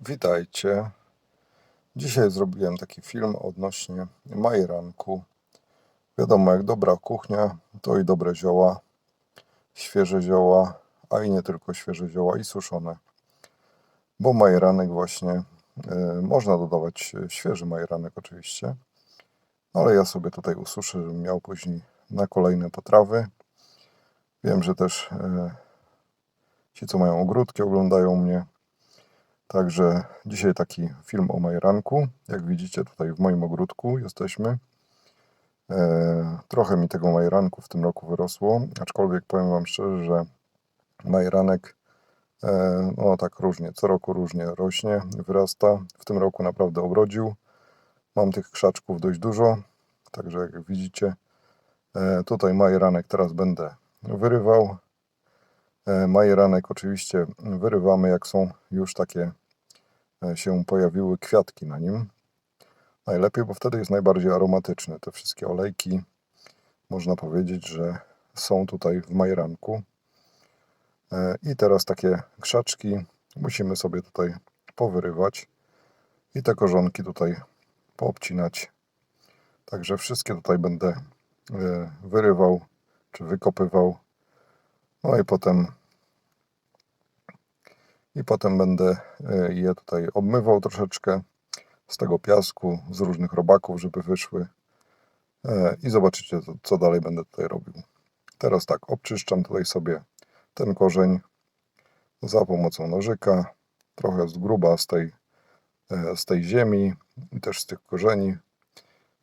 Witajcie. Dzisiaj zrobiłem taki film odnośnie majeranku. Wiadomo, jak dobra kuchnia, to i dobre zioła, świeże zioła, a i nie tylko świeże zioła, i suszone. Bo majeranek właśnie, e, można dodawać e, świeży majeranek oczywiście, ale ja sobie tutaj ususzę, żebym miał później na kolejne potrawy. Wiem, że też e, ci, co mają ogródki, oglądają mnie. Także dzisiaj taki film o majeranku. Jak widzicie, tutaj w moim ogródku jesteśmy. E, trochę mi tego majeranku w tym roku wyrosło, aczkolwiek powiem Wam szczerze, że majeranek e, no tak różnie, co roku różnie rośnie, wyrasta. W tym roku naprawdę obrodził. Mam tych krzaczków dość dużo, także jak widzicie, e, tutaj majeranek teraz będę wyrywał. Majeranek oczywiście wyrywamy, jak są już takie się pojawiły kwiatki na nim. Najlepiej, bo wtedy jest najbardziej aromatyczny. Te wszystkie olejki, można powiedzieć, że są tutaj w majeranku. E, I teraz takie krzaczki musimy sobie tutaj powyrywać i te korzonki tutaj poobcinać. Także wszystkie tutaj będę e, wyrywał czy wykopywał. No i potem i potem będę e, je tutaj obmywał troszeczkę z tego piasku, z różnych robaków, żeby wyszły. E, I zobaczycie, co- dalej będę tutaj robił. Teraz tak, obczyszczam tutaj sobie ten korzeń za pomocą nożyka, trochę z gruba z tej, e, z tej ziemi i też z tych korzeni,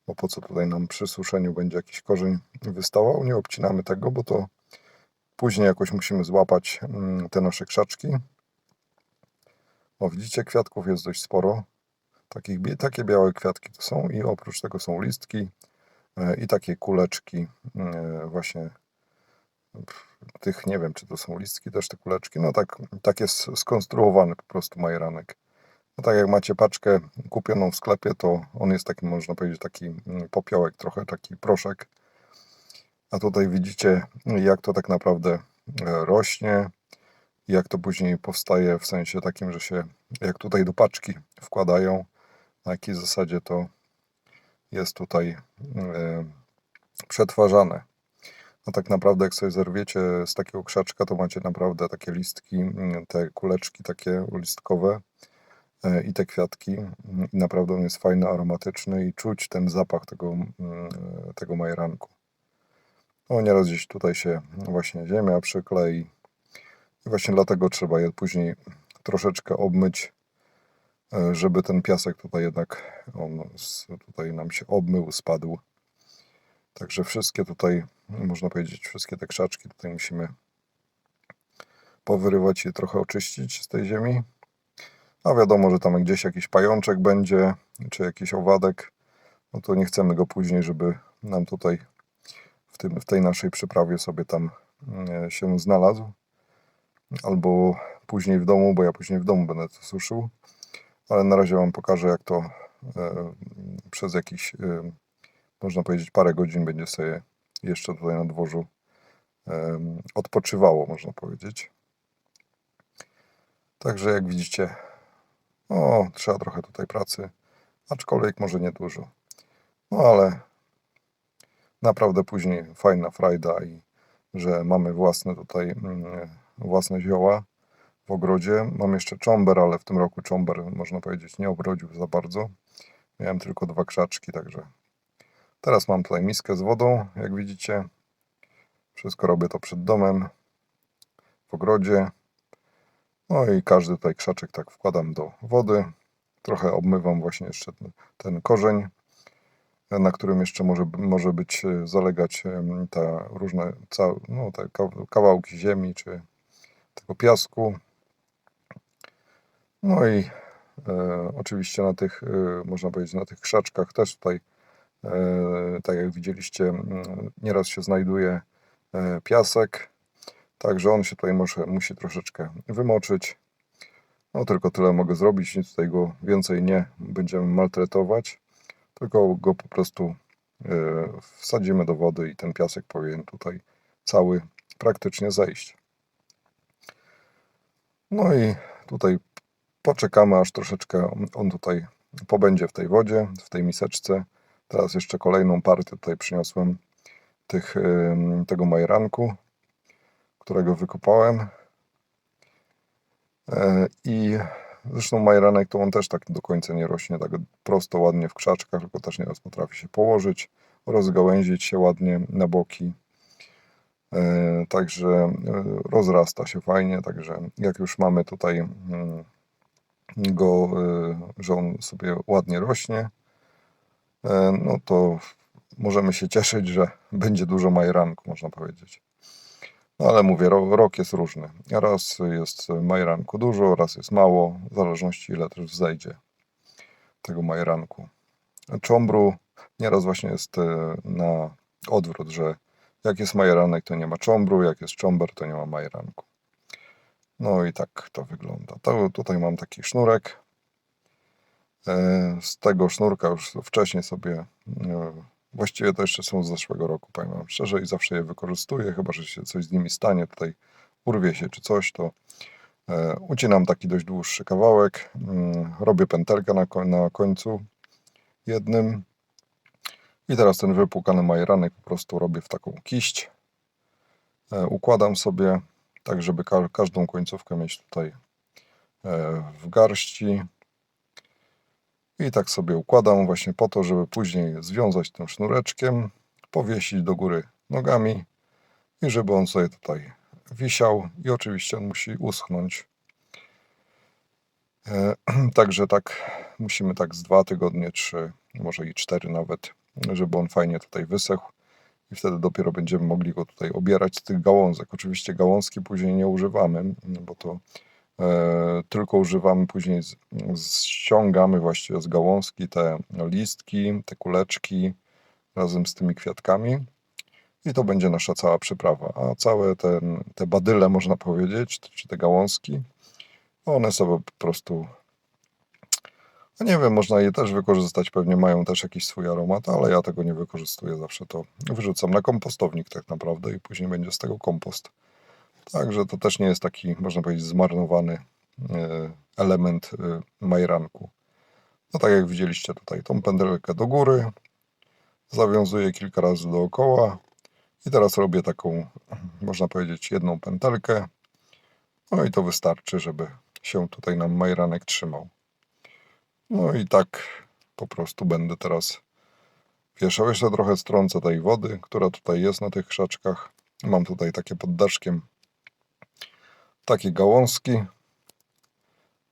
bo po co tutaj nam przy suszeniu będzie jakiś korzeń wystawał. Nie obcinamy tego, bo to później jakoś musimy złapać mm, te nasze krzaczki. O, widzicie, kwiatków jest dość sporo. Takich, takie białe kwiatki to są i oprócz tego są listki e, i takie kuleczki e, właśnie tych, nie wiem czy to są listki też te kuleczki, no tak, tak jest skonstruowany po prostu majeranek. No tak jak macie paczkę kupioną w sklepie, to on jest taki, można powiedzieć, taki mm, popiołek, trochę taki proszek. A tutaj widzicie, jak to tak naprawdę e, rośnie, jak to później powstaje w sensie takim, że się jak tutaj do paczki wkładają, na jakiej zasadzie to jest tutaj e, przetwarzane. No tak naprawdę jak sobie zerwiecie z takiego krzaczka, to macie naprawdę takie listki, mm, te kuleczki takie listkowe e, i te kwiatki. I naprawdę on jest fajny, aromatyczny i czuć ten zapach tego, mm, tego majeranku. No nieraz gdzieś tutaj się właśnie ziemia przyklei i właśnie dlatego trzeba je później troszeczkę obmyć, e, żeby ten piasek tutaj jednak on tutaj nam się obmył, spadł. Także wszystkie tutaj, można powiedzieć, wszystkie te krzaczki tutaj musimy powyrywać i trochę oczyścić z tej ziemi. A wiadomo, że tam gdzieś jakiś pajączek będzie, czy jakiś owadek, no to nie chcemy go później, żeby nam tutaj w, tym, w tej naszej przyprawie sobie tam e, się znalazł. Albo później w domu, bo ja później w domu będę to suszył. Ale na razie Wam pokażę, jak to e, przez jakiś, e, można powiedzieć, parę godzin będzie sobie jeszcze tutaj na dworzu e, odpoczywało, można powiedzieć. Także jak widzicie, o, trzeba trochę tutaj pracy, aczkolwiek może nie dużo. No ale naprawdę później fajna frajda i że mamy własne tutaj mm, własne zioła w ogrodzie. Mam jeszcze czomber, ale w tym roku czomber można powiedzieć nie obrodził za bardzo. Miałem tylko dwa krzaczki, także teraz mam tutaj miskę z wodą, jak widzicie. Wszystko robię to przed domem, w ogrodzie. No i każdy tutaj krzaczek tak wkładam do wody. Trochę obmywam właśnie jeszcze ten, korzeń, na którym jeszcze może, może być e, zalegać te różne no, te ka- kawałki ziemi czy tego piasku. No i e, oczywiście na tych, e, można powiedzieć, na tych krzaczkach też tutaj, e, tak jak widzieliście, nieraz się znajduje e, piasek, także on się tutaj może, musi troszeczkę wymoczyć. No tylko tyle mogę zrobić, nic tutaj go więcej nie będziemy maltretować, tylko go po prostu e, wsadzimy do wody i ten piasek powinien tutaj cały praktycznie zejść. No i tutaj poczekamy aż troszeczkę on- tutaj pobędzie w tej wodzie, w tej miseczce. Teraz jeszcze kolejną partię tutaj przyniosłem tych, tego majeranku, którego wykopałem. E, I zresztą majeranek to on też tak do końca nie rośnie tak prosto, ładnie w krzaczkach, tylko też nieraz potrafi się położyć, rozgałęzić się ładnie na boki. E, Także e, rozrasta się fajnie, także jak już mamy tutaj mm, go, e, że on sobie ładnie rośnie, no to możemy się cieszyć, że będzie dużo majeranku, można powiedzieć. No ale mówię, ro- rok jest różny. Raz jest majeranku dużo, raz jest mało, w zależności ile też wzejdzie tego majeranku. Cząbru nieraz właśnie jest na odwrót, że jak jest majeranek, to nie ma cząbru, jak jest cząber, to nie ma majeranku. No i tak to wygląda. To, tutaj mam taki sznurek. E, Z tego sznurka już wcześniej sobie, e, właściwie to jeszcze są z zeszłego roku, powiem wam szczerze, i zawsze je wykorzystuję, chyba że się coś z nimi stanie, tutaj urwie się czy coś, to e, ucinam taki dość dłuższy kawałek, mm, robię pętelkę na, na końcu jednym i teraz ten wypłukany majeranek po prostu robię w taką kiść. E, Układam sobie tak, żeby ka- każdą końcówkę mieć tutaj e, w garści. I tak sobie układam właśnie po to, żeby później związać tym sznureczkiem, powiesić do góry nogami i żeby on sobie tutaj wisiał i oczywiście on musi uschnąć. E, Także tak musimy tak z dwa tygodnie, trzy, może i cztery nawet, żeby on fajnie tutaj wysechł i wtedy dopiero będziemy mogli go tutaj obierać z tych gałązek. Oczywiście gałązki później nie używamy, bo to e, tylko używamy później, z, ściągamy właściwie z gałązki te listki, te kuleczki razem z tymi kwiatkami i to będzie nasza cała przyprawa. A całe ten, te badyle, można powiedzieć, czy te gałązki, one sobie po prostu no nie wiem, można je też wykorzystać, pewnie mają też jakiś swój aromat, ale ja tego nie wykorzystuję, zawsze to wyrzucam na kompostownik tak naprawdę i później będzie z tego kompost. Także to też nie jest taki, można powiedzieć, zmarnowany e, element e, majranku. No tak jak widzieliście tutaj, tą pędelkę do góry, zawiązuję kilka razy dookoła i teraz robię taką, można powiedzieć, jedną pętelkę. No i to wystarczy, żeby się tutaj nam majranek trzymał. No i tak po prostu będę teraz wieszał. Jeszcze trochę strącę tej wody, która tutaj jest na tych krzaczkach. Mam tutaj takie pod daszkiem takie gałązki.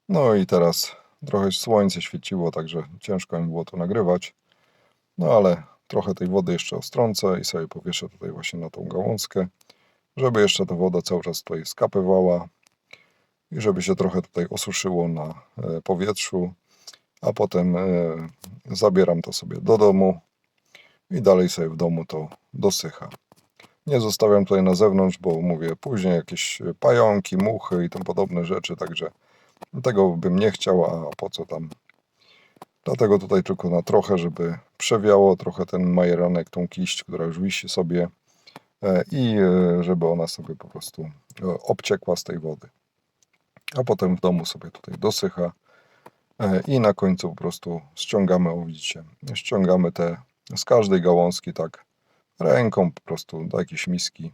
No i teraz trochę słońce świeciło, także ciężko mi było to nagrywać. No ale trochę tej wody jeszcze ostrącę i sobie powieszę tutaj właśnie na tą gałązkę, żeby jeszcze ta woda cały czas tutaj skapywała i żeby się trochę tutaj osuszyło na e, powietrzu, a potem e, zabieram to sobie do domu i dalej sobie w domu to dosycha. Nie zostawiam tutaj na zewnątrz, bo mówię później jakieś pająki, muchy i tym podobne rzeczy, także tego bym nie chciał, a po co tam. Dlatego tutaj tylko na trochę, żeby przewiało trochę ten majeranek, tą kiść, która już wisi sobie e, i e, żeby ona sobie po prostu obciekła z tej wody. A potem w domu sobie tutaj dosycha i na końcu po prostu ściągamy, o widzicie, ściągamy te z każdej gałązki tak ręką po prostu do jakiejś miski.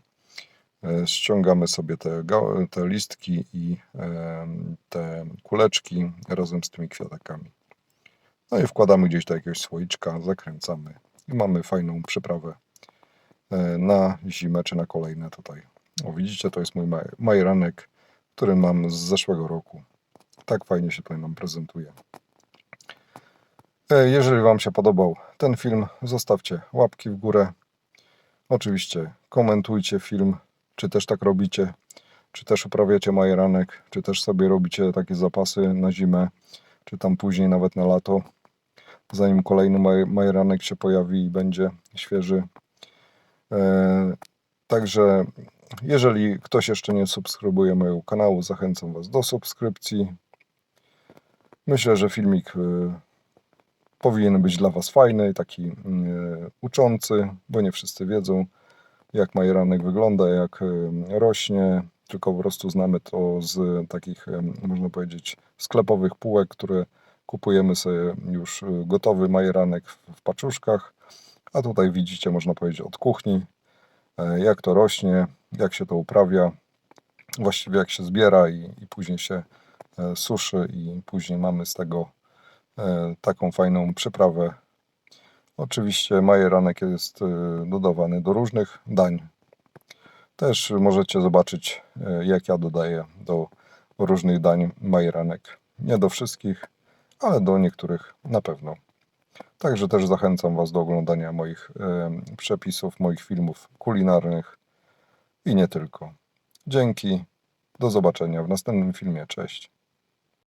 E, Ściągamy sobie te, te listki i e, te kuleczki razem z tymi kwiatakami. No i wkładamy gdzieś do jakiegoś słoiczka, zakręcamy i mamy fajną przyprawę e, na zimę czy na kolejne tutaj. O, widzicie, to jest mój maj- majeranek, który mam z zeszłego roku. Tak fajnie się tutaj nam prezentuje. E, Jeżeli Wam się podobał ten film, zostawcie łapki w górę. Oczywiście komentujcie film, czy też tak robicie, czy też uprawiacie majeranek, czy też sobie robicie takie zapasy na zimę, czy tam później nawet na lato, zanim kolejny maj- majeranek się pojawi i będzie świeży. E, Także jeżeli ktoś jeszcze nie subskrybuje mojego kanału, zachęcam Was do subskrypcji. Myślę, że filmik y, powinien być dla Was fajny, taki y, uczący, bo nie wszyscy wiedzą, jak majeranek wygląda, jak y, rośnie, tylko po prostu znamy to z takich, można powiedzieć, sklepowych półek, które kupujemy sobie już gotowy majeranek w paczuszkach. A tutaj widzicie, można powiedzieć, od kuchni, jak to rośnie, jak się to uprawia, właściwie jak się zbiera i, i później się suszy i później mamy z tego e, taką fajną przyprawę. Oczywiście majeranek jest e, dodawany do różnych dań. Też możecie zobaczyć, e, jak ja dodaję do różnych dań majeranek. Nie do wszystkich, ale do niektórych na pewno. Także też zachęcam Was do oglądania moich przepisów, moich filmów kulinarnych i nie tylko. Dzięki. Do zobaczenia w następnym filmie. Cześć.